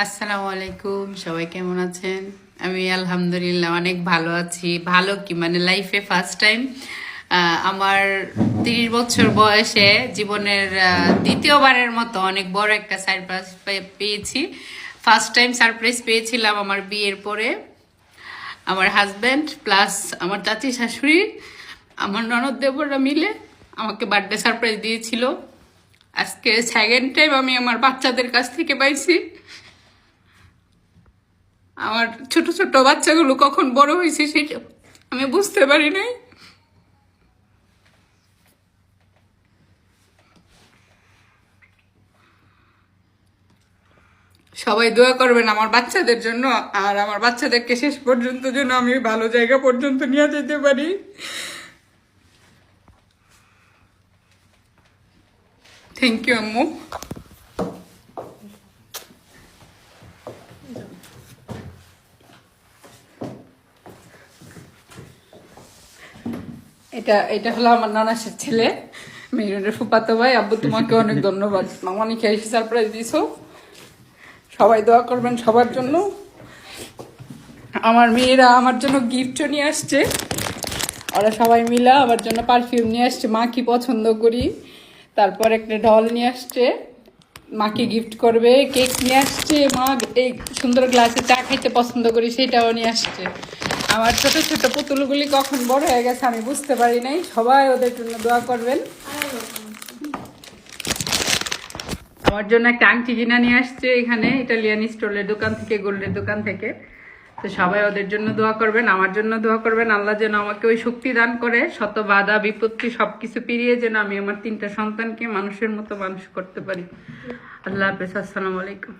আসসালামু আলাইকুম, সবাই কেমন আছেন? আমি আলহামদুলিল্লাহ অনেক ভালো আছি। ভালো কি? মানে লাইফে ফার্স্ট টাইম আমার তিরিশ বছর বয়সে জীবনের দ্বিতীয়বারের মতো অনেক বড় একটা সারপ্রাইজ পেয়েছি। ফার্স্ট টাইম সারপ্রাইজ পেয়েছিলাম আমার বিয়ের পরে। আমার হাজব্যান্ড প্লাস আমার চাচি শাশুড়ি, আমার ননদ দেবররা মিলে আমাকে বার্থডে সারপ্রাইজ দিয়েছিল। আজকে সেকেন্ড টাইম আমি আমার বাচ্চাদের কাছ থেকে পাইছি। আমার ছোট ছোট বাচ্চাগুলো কখন বড় হয়েছে সেটা আমি বুঝতে পারি নাই। সবাই দোয়া করবেন আমার বাচ্চাদের জন্য, আর আমার বাচ্চাদেরকে শেষ পর্যন্ত যেন আমি ভালো জায়গা পর্যন্ত নিয়ে যেতে পারি। থ্যাংক ইউ আম্মু। এটা এটা হলো আমার নানাসের ছেলে। মেয়ের ফুপাতো ভাই। আব্বু, তোমাকে অনেক ধন্যবাদ। মামানিকে এসে সারপ্রাইজ দিছো সবাই দোয়া করবেন সবার জন্য। আমার মেয়েরা আমার জন্য গিফটও নিয়ে আসছে। ওরা সবাই মিলা আমার জন্য পারফিউম নিয়ে আসছে। মা কি পছন্দ করি? তারপর একটা ঢল নিয়ে আসছে। মাকে গিফট করবে। কেক নিয়ে আসছে। মা এই সুন্দর গ্লাসে চা খাইতে পছন্দ করি, সেটাও নিয়ে আসছে। আমার ছোট ছোট পুতুলগুলি কখন বড় হয়ে গেছে আমি বুঝতে পারি নাই। সবাই ওদের জন্য দোয়া করবেন। আমার জন্য একটা আংটি কিনা নিয়ে আসছে এখানে, ইটালিয়ান স্টোলের দোকান থেকে, গোল্ডের দোকান থেকে। তো সবাই ওদের জন্য দোয়া করবেন, আমার জন্য দোয়া করবেন। আল্লাহ যেন আমাকে ওই শক্তি দান করে, শত বাধা, বিপত্তি সবকিছু পেরিয়ে যেন আমি আমার তিনটা সন্তানকে মানুষের মতো মানুষ করতে পারি। আল্লাহ হাফেজ, আসসালামু আলাইকুম।